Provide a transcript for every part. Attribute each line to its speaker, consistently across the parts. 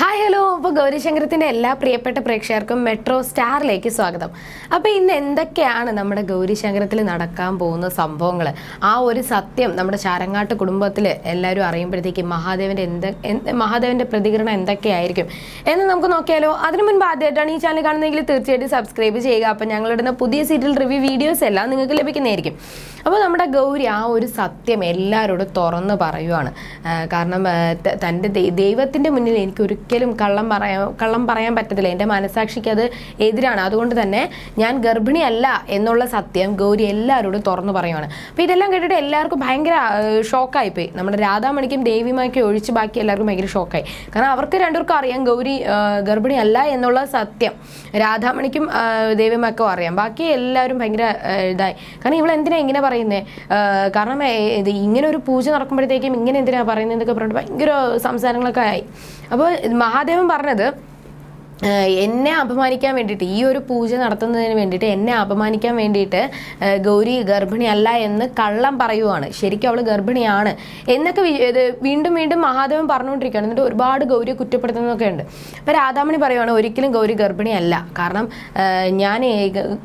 Speaker 1: Hi hello. അപ്പോൾ ഗൗരിശങ്കരത്തിന്റെ എല്ലാ പ്രിയപ്പെട്ട പ്രേക്ഷകർക്കും മെട്രോ സ്റ്റാറിലേക്ക് സ്വാഗതം. അപ്പോൾ ഇന്ന് എന്തൊക്കെയാണ് നമ്മുടെ ഗൗരിശങ്കരത്തിൽ നടക്കാൻ പോകുന്ന സംഭവങ്ങൾ ആ ഒരു സത്യം നമ്മുടെ ചാരങ്ങാട്ട് കുടുംബത്തിൽ എല്ലാവരും അറിയുമ്പോഴത്തേക്കും മഹാദേവന്റെ എന്ത് മഹാദേവന്റെ പ്രതികരണം എന്തൊക്കെയായിരിക്കും എന്ന് നമുക്ക് നോക്കിയാലോ. അതിനു മുൻപ് ആദ്യമായിട്ടാണ് ഈ ചാനൽ കാണുന്നതെങ്കിൽ തീർച്ചയായിട്ടും സബ്സ്ക്രൈബ് ചെയ്യുക. അപ്പോൾ ഞങ്ങളിടുന്ന പുതിയ സീരിയൽ റിവ്യൂ വീഡിയോസ് എല്ലാം നിങ്ങൾക്ക് ലഭിക്കുന്നതായിരിക്കും. അപ്പോൾ നമ്മുടെ ഗൗരി ആ ഒരു സത്യം എല്ലാവരോടും തുറന്ന് പറയുവാണ്. കാരണം തന്റെ ദൈവത്തിന്റെ മുന്നിൽ എനിക്ക് ഒരിക്കലും കള്ളം പറയാൻ കള്ളം പറയാൻ പറ്റത്തില്ല. എന്റെ മനസാക്ഷിക്ക് അത് എതിരാണ്. അതുകൊണ്ട് തന്നെ ഞാൻ ഗർഭിണിയല്ല എന്നുള്ള സത്യം ഗൗരി എല്ലാവരോടും തുറന്ന് പറയുവാണ്. അപ്പോൾ ഇതെല്ലാം കേട്ടിട്ട് എല്ലാവർക്കും ഭയങ്കര ഷോക്കായിപ്പോയി നമ്മുടെ രാധാമണിക്കും ദേവിമായ്ക്കും ഒഴിച്ച് ബാക്കി എല്ലാവർക്കും ഭയങ്കര ഷോക്കായി. കാരണം അവർക്ക് രണ്ടുപേർക്കും അറിയാം ഗൗരി ഗർഭിണിയല്ല എന്നുള്ള സത്യം. രാധാമണിക്കും ദേവിമാക്കും അറിയാം. ബാക്കി എല്ലാവരും ഭയങ്കര ഇതായി. കാരണം ഇവളെന്തിനാ ഇങ്ങനെ പറയുന്നത് കാരണം ഏ, ഇത് ഇങ്ങനെ ഒരു പൂജ നടക്കുമ്പോഴത്തേക്കും ഇങ്ങനെ എന്തിനാണ് പറയുന്നത് എന്നൊക്കെ പറഞ്ഞിട്ട് ഭയങ്കര സംസാരങ്ങളൊക്കെ ആയി. അപ്പോൾ മഹാദേവൻ പറഞ്ഞത് എന്നെ അപമാനിക്കാൻ വേണ്ടിയിട്ട് ഈ ഒരു പൂജ നടത്തുന്നതിന് വേണ്ടിയിട്ട് എന്നെ അപമാനിക്കാൻ വേണ്ടിയിട്ട് ഗൗരി ഗർഭിണിയല്ല എന്ന് കള്ളം പറയുവാണ്. ശരിക്കും അവൾ ഗർഭിണിയാണ് എന്നൊക്കെ വീണ്ടും വീണ്ടും മഹാദേവൻ പറഞ്ഞുകൊണ്ടിരിക്കുകയാണ്. എന്നിട്ട് ഒരുപാട് ഗൗരിയെ കുറ്റപ്പെടുത്തുന്നതൊക്കെ ഉണ്ട്. അപ്പോൾ രാധാമണി പറയുവാണ് ഒരിക്കലും ഗൗരി ഗർഭിണിയല്ല. കാരണം ഞാൻ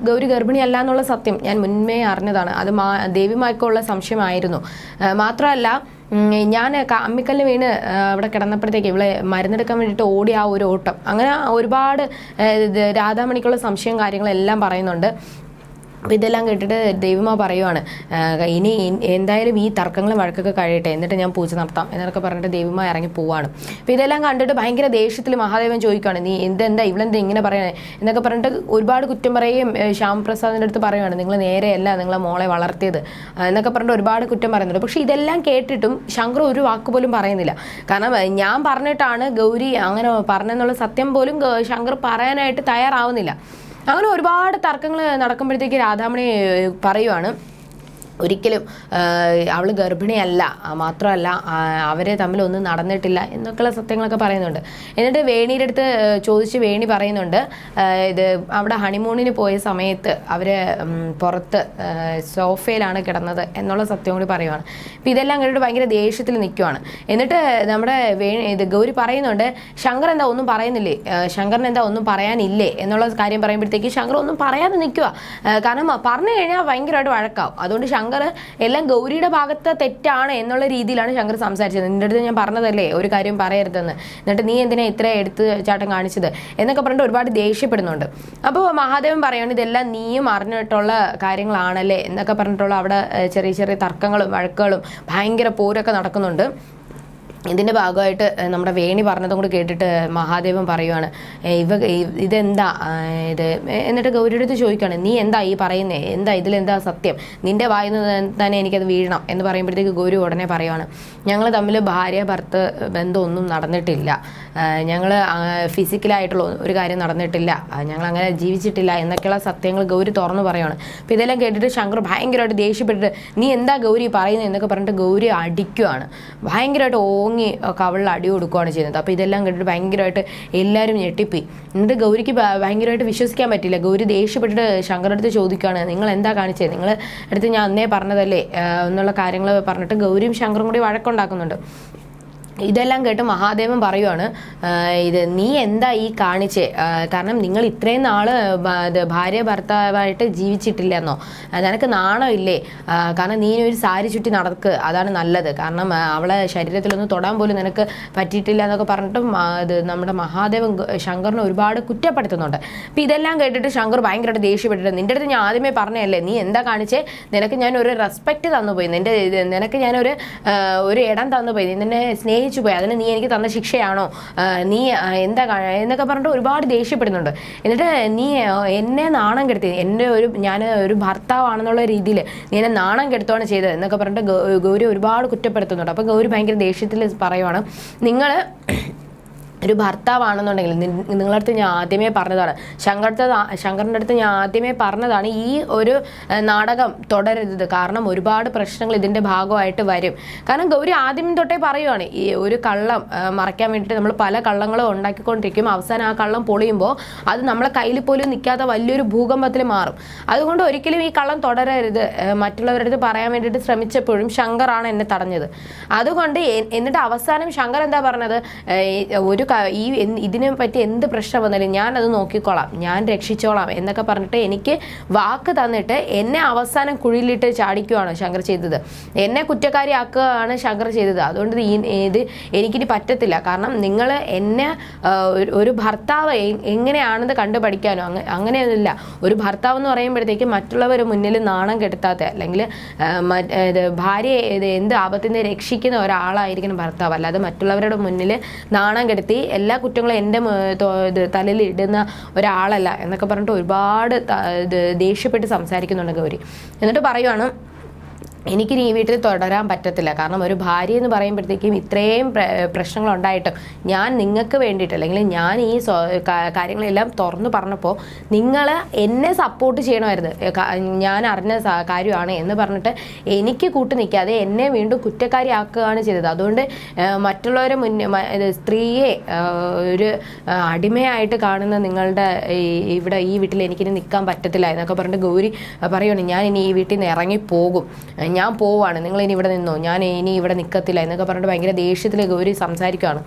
Speaker 1: ഗൗരി ഗർഭിണിയല്ല എന്നുള്ള സത്യം ഞാൻ മുൻമേ അറിഞ്ഞതാണ്. അത് മാ ദേവിമാർക്കുള്ള സംശയമായിരുന്നു. മാത്രമല്ല ഞാൻ അമ്മിക്കല്ല് വീണ് അവിടെ കിടന്നപ്പോഴത്തേക്ക് ഇവളെ മരുന്നെടുക്കാൻ വേണ്ടിയിട്ട് ഓടി ആ ഒരു ഓട്ടം. അങ്ങനെ ഒരുപാട് രാധാമണിക്കുള്ള സംശയം കാര്യങ്ങളെല്ലാം പറയുന്നുണ്ട്. അപ്പോൾ ഇതെല്ലാം കേട്ടിട്ട് ദൈവമ പറയുവാണ് ഇനി എന്തായാലും ഈ തർക്കങ്ങളും വഴക്കൊക്കെ കഴിയട്ടെ എന്നിട്ട് ഞാൻ പൂജ നടത്താം എന്നൊക്കെ പറഞ്ഞിട്ട് ദൈവമ ഇറങ്ങി പോവാണ്. അപ്പോൾ ഇതെല്ലാം കണ്ടിട്ട് ഭയങ്കര ദേഷ്യത്തിൽ മഹാദേവൻ ചോദിക്കുകയാണ് നീ എന്തെന്താ ഇവളെന്താ ഇങ്ങനെ പറയണേ എന്നൊക്കെ പറഞ്ഞിട്ട് ഒരുപാട് കുറ്റം പറയുകയും ശ്യാമപ്രസാദിന്റെ അടുത്ത് പറയുവാണ് നിങ്ങൾ നേരെയല്ല നിങ്ങളെ മോളെ വളർത്തിയത് എന്നൊക്കെ പറഞ്ഞിട്ട് ഒരുപാട് കുറ്റം പറയുന്നുണ്ട്. പക്ഷേ ഇതെല്ലാം കേട്ടിട്ടും ശങ്കർ ഒരു വാക്ക് പോലും പറയുന്നില്ല. കാരണം ഞാൻ പറഞ്ഞിട്ടാണ് ഗൗരി അങ്ങനെ പറഞ്ഞെന്നുള്ള സത്യം പോലും ശങ്കർ പറയാനായിട്ട് തയ്യാറാവുന്നില്ല. അങ്ങനെ ഒരുപാട് തർക്കങ്ങൾ നടക്കുമ്പോഴത്തേക്ക് രാധാമണി പറയുവാണ്. ഒരിക്കലും അവൾ ഗർഭിണിയല്ല മാത്രമല്ല അവരെ തമ്മിൽ ഒന്നും നടന്നിട്ടില്ല എന്നൊക്കെയുള്ള സത്യങ്ങളൊക്കെ പറയുന്നുണ്ട്. എന്നിട്ട് വേണിയുടെ അടുത്ത് ചോദിച്ച് വേണി പറയുന്നുണ്ട് ഇത് അവിടെ ഹണിമൂണിന് പോയ സമയത്ത് അവർ പുറത്ത് സോഫയിലാണ് കിടന്നത് എന്നുള്ള സത്യം കൂടി പറയുവാണ്. അപ്പം ഇതെല്ലാം കേട്ടിട്ട് ഭയങ്കര ദേഷ്യത്തിൽ നിൽക്കുവാണ് എന്നിട്ട് നമ്മുടെ വേണി ഇത് ഗൗരി പറയുന്നുണ്ട് ശങ്കർ എന്താ ഒന്നും പറയുന്നില്ലേ? ശങ്കറിന് എന്താ ഒന്നും പറയാനില്ലേ? എന്നുള്ള കാര്യം പറയുമ്പോഴത്തേക്ക് ശങ്കർ ഒന്നും പറയാതെ നിൽക്കുക കാരണം പറഞ്ഞു കഴിഞ്ഞാൽ ഭയങ്കരമായിട്ട് വഴക്കാവും. അതുകൊണ്ട് ശങ്കർ എല്ലാം ഗൗരിയുടെ ഭാഗത്ത് തെറ്റാണ് എന്നുള്ള രീതിയിലാണ് ശങ്കർ സംസാരിച്ചത്. നിന്റെ അടുത്ത് ഞാൻ പറഞ്ഞതല്ലേ? ഒരു കാര്യം പറയരുതെന്ന്. എന്നിട്ട് നീ എന്തിനാ ഇത്ര എടുത്ത് ചാട്ടം കാണിച്ചത്? എന്നൊക്കെ പറഞ്ഞിട്ട് ഒരുപാട് ദേഷ്യപ്പെടുന്നുണ്ട്. അപ്പോൾ മഹാദേവൻ പറയുകയാണ് ഇതെല്ലാം നീയും അറിഞ്ഞിട്ടുള്ള കാര്യങ്ങളാണല്ലേ? എന്നൊക്കെ പറഞ്ഞിട്ടുള്ള അവിടെ ചെറിയ ചെറിയ തർക്കങ്ങളും വഴക്കുകളും ഭയങ്കര പോരൊക്കെ നടക്കുന്നുണ്ട്. ഇതിന്റെ ഭാഗമായിട്ട് നമ്മുടെ വേണി പറഞ്ഞതും കൂടി കേട്ടിട്ട് മഹാദേവൻ പറയുവാണ് ഇവ ഇതെന്താ ഇത്? എന്നിട്ട് ഗൗരിയുടെ അടുത്ത് ചോദിക്കുകയാണ് നീ എന്താ ഈ പറയുന്നേ? എന്താ ഇതിലെന്താ സത്യം? നിന്റെ വായിൽ നിന്ന് തന്നെ എനിക്കത് വീഴണം എന്ന് പറയുമ്പോഴത്തേക്ക് ഗൗരി ഉടനെ പറയുവാണ് ഞങ്ങൾ തമ്മിൽ ഭാര്യ ഭർത്ത് ബന്ധമൊന്നും നടന്നിട്ടില്ല. ഞങ്ങൾ ഫിസിക്കലായിട്ടുള്ള ഒരു കാര്യം നടന്നിട്ടില്ല. ഞങ്ങൾ അങ്ങനെ ജീവിച്ചിട്ടില്ല എന്നൊക്കെയുള്ള സത്യങ്ങൾ ഗൗരി തുറന്നു പറയുവാണ്. അപ്പോൾ ഇതെല്ലാം കേട്ടിട്ട് ശങ്കർ ഭയങ്കരമായിട്ട് ദേഷ്യപ്പെട്ടിട്ട് നീ എന്താ ഗൗരി പറയുന്നത് എന്നൊക്കെ പറഞ്ഞിട്ട് ഗൗരി അടിക്കുവാണ്. ഭയങ്കരമായിട്ട് ഓങ്ങി കവളിൽ അടി കൊടുക്കുകയാണ് ചെയ്യുന്നത്. അപ്പോൾ ഇതെല്ലാം കണ്ടിട്ട് ഭയങ്കരമായിട്ട് എല്ലാവരും ഞെട്ടിപ്പോയി. എന്നിട്ട് ഗൗരിക്ക് ഭയങ്കരമായിട്ട് വിശ്വസിക്കാൻ പറ്റില്ല. ഗൗരി ദേഷ്യപ്പെട്ടിട്ട് ശങ്കരുടെ അടുത്ത് ചോദിക്കുകയാണ് നിങ്ങൾ എന്താ കാണിച്ചത് നിങ്ങൾ അടുത്ത് ഞാൻ അന്നേ പറഞ്ഞതല്ലേ? എന്നുള്ള കാര്യങ്ങൾ പറഞ്ഞിട്ട് ഗൗരിയും ശങ്കറും കൂടി വഴക്കുണ്ടാക്കുന്നുണ്ട്. ഇതെല്ലാം കേട്ട് മഹാദേവൻ പറയുവാണ് ഇത് നീ എന്താ ഈ കാണിച്ചേ? കാരണം നിങ്ങൾ ഇത്രയും നാൾ ഭാര്യ ഭർത്താവായിട്ട് ജീവിച്ചിട്ടില്ലെന്നോ? നിനക്ക് ഇല്ലേ? കാരണം നീ ഒരു സാരി ചുറ്റി നടക്ക് അതാണ് നല്ലത്. കാരണം അവളെ ശരീരത്തിലൊന്നും തൊടാൻ പോലും നിനക്ക് പറ്റിയിട്ടില്ല എന്നൊക്കെ പറഞ്ഞിട്ടും ഇത് നമ്മുടെ മഹാദേവൻ ശങ്കറിനെ ഒരുപാട് കുറ്റപ്പെടുത്തുന്നുണ്ട്. അപ്പം ഇതെല്ലാം കേട്ടിട്ട് ശങ്കർ ഭയങ്കരമായിട്ട് ദേഷ്യപ്പെട്ടിട്ട് നിന്റെ അടുത്ത് ഞാൻ ആദ്യമേ പറഞ്ഞതല്ലേ നീ എന്താ കാണിച്ചേ? നിനക്ക് ഞാൻ ഒരു റെസ്പെക്റ്റ് തന്നു പോയി നിന്റെ നിനക്ക് ഞാനൊരു ഒരു ഇടം തന്നു പോയി സ്നേഹി നിന്നെ സ്നേഹിച്ചു പോയി. അതിന് നീ എനിക്ക് തന്ന ശിക്ഷയാണോ? നീ എന്താ എന്നൊക്കെ പറഞ്ഞിട്ട് ഒരുപാട് ദേഷ്യപ്പെടുന്നുണ്ട്. എന്നിട്ട് നീ എന്നെ നാണം കെടുത്തി. എന്റെ ഒരു ഞാൻ ഒരു ഭർത്താവാണെന്നുള്ള രീതിയിൽ നീ എന്നെ നാണം കെടുത്തുകയാണ് ചെയ്തത് എന്നൊക്കെ പറഞ്ഞിട്ട് ഗൗരി ഒരുപാട് കുറ്റപ്പെടുത്തുന്നുണ്ട്. അപ്പോൾ ഗൗരി ഭയങ്കര ദേഷ്യത്തിൽ പറയുവാണ്. നിങ്ങൾ ഒരു ഭർത്താവാണെന്നുണ്ടെങ്കിൽ നിങ്ങളുടെ അടുത്ത് ഞാൻ ആദ്യമേ പറഞ്ഞതാണ്. ശങ്കരത്തെ ശങ്കറിന്റെ അടുത്ത് ഞാൻ ആദ്യമേ പറഞ്ഞതാണ് ഈ ഒരു നാടകം തുടരരുത്. കാരണം ഒരുപാട് പ്രശ്നങ്ങൾ ഇതിന്റെ ഭാഗമായിട്ട് വരും. കാരണം ഗൗരി ആദ്യം തൊട്ടേ പറയുവാണ് ഈ ഒരു കള്ളം മറയ്ക്കാൻ വേണ്ടിയിട്ട് നമ്മൾ പല കള്ളങ്ങളും ഉണ്ടാക്കിക്കൊണ്ടിരിക്കും. അവസാനം ആ കള്ളം പൊളിയുമ്പോൾ അത് നമ്മളെ കയ്യിൽ പോലും നിൽക്കാത്ത വലിയൊരു ഭൂകമ്പത്തിൽ മാറും. അതുകൊണ്ട് ഒരിക്കലും ഈ കള്ളം തുടരരുത്. മറ്റുള്ളവരുടെ അടുത്ത് പറയാൻ വേണ്ടിയിട്ട് ശ്രമിച്ചപ്പോഴും ശങ്കറാണ് എന്നെ തടഞ്ഞത്. അതുകൊണ്ട് എന്നിട്ട് അവസാനം ശങ്കർ എന്താ പറഞ്ഞത്? ഒരു ഈ ഇതിനെ പറ്റി എന്ത് പ്രശ്നം വന്നാലും ഞാൻ അത് നോക്കിക്കോളാം. ഞാൻ രക്ഷിച്ചോളാം എന്നൊക്കെ പറഞ്ഞിട്ട് എനിക്ക് വാക്ക് തന്നിട്ട് എന്നെ അവസാനം കുഴിയിലിട്ട് ചാടിക്കുവാണ് ശങ്കർ ചെയ്തത്. എന്നെ കുറ്റക്കാരിയാക്കുകയാണ് ശങ്കർ ചെയ്തത്. അതുകൊണ്ട് ഈ ഇത് എനിക്കിനി പറ്റത്തില്ല. കാരണം നിങ്ങൾ എന്നെ ഒരു- ഭർത്താവ് എങ്ങനെയാണെന്ന് കണ്ടു പഠിക്കാനോ അങ്ങ അങ്ങനെയൊന്നുമില്ല. ഒരു ഭർത്താവ് എന്ന് പറയുമ്പോഴത്തേക്ക് മറ്റുള്ളവർ മുന്നിൽ നാണം കെടുത്താത്ത അല്ലെങ്കിൽ ഭാര്യയെ എന്ത് ആപത്തിൽ രക്ഷിക്കുന്ന ഒരാളായിരിക്കണം ഭർത്താവ്. അല്ലാതെ മറ്റുള്ളവരുടെ മുന്നിൽ നാണം കെടുത്തി എല്ലാ കുറ്റങ്ങളും എന്റെ ഇത് തലയിൽ ഇടുന്ന ഒരാളല്ല എന്നൊക്കെ പറഞ്ഞിട്ട് ഒരുപാട് ദേഷ്യപ്പെട്ട് സംസാരിക്കുന്നുണ്ട് ഗൗരി. എന്നിട്ട് പറയുവാണ് എനിക്കിനി ഈ വീട്ടിൽ തുടരാൻ പറ്റത്തില്ല. കാരണം ഒരു ഭാര്യ എന്ന് പറയുമ്പോഴത്തേക്കും ഇത്രയും പ്ര- പ്രശ്നങ്ങൾ ഉണ്ടായിട്ടും ഞാൻ നിങ്ങൾക്ക് വേണ്ടിയിട്ട് അല്ലെങ്കിൽ ഞാൻ ഈ കാര്യങ്ങളെല്ലാം തുറന്നു പറഞ്ഞപ്പോൾ നിങ്ങൾ എന്നെ സപ്പോർട്ട് ചെയ്യണമായിരുന്നു. ഞാൻ അറിഞ്ഞ കാര്യമാണ് എന്ന് പറഞ്ഞിട്ട് എനിക്ക് കൂട്ടു നിൽക്കാതെ എന്നെ വീണ്ടും കുറ്റക്കാരിയാക്കുകയാണ് ചെയ്തത്. അതുകൊണ്ട് മറ്റുള്ളവരെ മുന്നേ സ്ത്രീയെ ഒരു അടിമയായിട്ട് കാണുന്ന നിങ്ങളുടെ ഇവിടെ ഈ വീട്ടിൽ എനിക്കിനി നിൽക്കാൻ പറ്റത്തില്ല എന്നൊക്കെ പറഞ്ഞിട്ട് ഗൗരി പറയുകയാണ് ഞാൻ ഇനി ഈ വീട്ടിൽ നിന്ന് ഇറങ്ങി പോകും ഞാൻ പോവാണ്. നിങ്ങൾ ഇനി ഇവിടെ നിന്നോ? ഞാൻ ഇനി ഇവിടെ നിൽക്കത്തില്ല എന്നൊക്കെ പറഞ്ഞിട്ട് ഭയങ്കര ദേഷ്യത്തിലേക്ക് ഒരു സംസാരിക്കുകയാണ്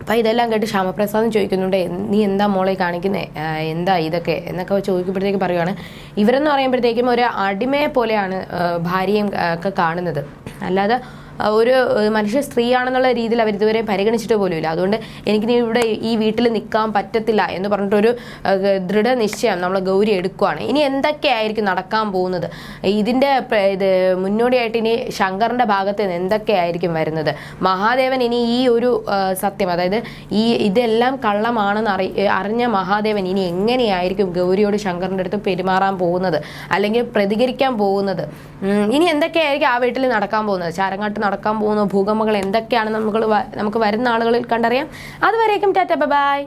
Speaker 1: അപ്പോൾ ഇതെല്ലാം കേട്ട് ശ്യാമപ്രസാദം ചോദിക്കുന്നുണ്ട് നീ എന്താ മോളെ കാണിക്കുന്നത് എന്താ ഇതൊക്കെ? എന്നൊക്കെ ചോദിക്കുമ്പോഴത്തേക്ക് പറയുവാണ് ഇവരെന്ന് പറയുമ്പോഴത്തേക്കും ഒരു അടിമയെ പോലെയാണ് ഭാര്യയും ഒക്കെ കാണുന്നത്. അല്ലാതെ ഒരു മനുഷ്യ സ്ത്രീയാണെന്നുള്ള രീതിയിൽ അവർ ഇതുവരെ പരിഗണിച്ചിട്ട് പോലുമില്ല. അതുകൊണ്ട് എനിക്ക് നീ ഇവിടെ ഈ വീട്ടിൽ നിൽക്കാൻ പറ്റത്തില്ല എന്ന് പറഞ്ഞിട്ടൊരു ദൃഢ ദൃഢനിശ്ചയം നമ്മൾ ഗൗരി എടുക്കുകയാണ് ഇനി എന്തൊക്കെയായിരിക്കും നടക്കാൻ പോകുന്നത്? ഇതിന്റെ ഇത് മുന്നോടിയായിട്ട് ഇനി ശങ്കറിന്റെ ഭാഗത്ത് നിന്ന് എന്തൊക്കെയായിരിക്കും വരുന്നത്? മഹാദേവൻ ഇനി ഈ ഒരു സത്യം അതായത് ഈ ഇതെല്ലാം കള്ളമാണെന്ന് അറി അറിഞ്ഞ മഹാദേവൻ ഇനി എങ്ങനെയായിരിക്കും ഗൗരിയോട് ശങ്കറിന്റെ അടുത്ത് പെരുമാറാൻ പോകുന്നത്? അല്ലെങ്കിൽ പ്രതികരിക്കാൻ പോകുന്നത്? ഇനി എന്തൊക്കെയായിരിക്കും ആ വീട്ടിൽ നടക്കാൻ പോകുന്നത്? ചാരങ്ങാട്ട് നടക്കാൻ പോകുന്ന? ഭൂകമ്പങ്ങൾ എന്തൊക്കെയാണ്? നമ്മൾ നമുക്ക് വരുന്ന ആളുകളിൽ കണ്ടറിയാം. അതുവരേക്കും ടാറ്റ ബൈ.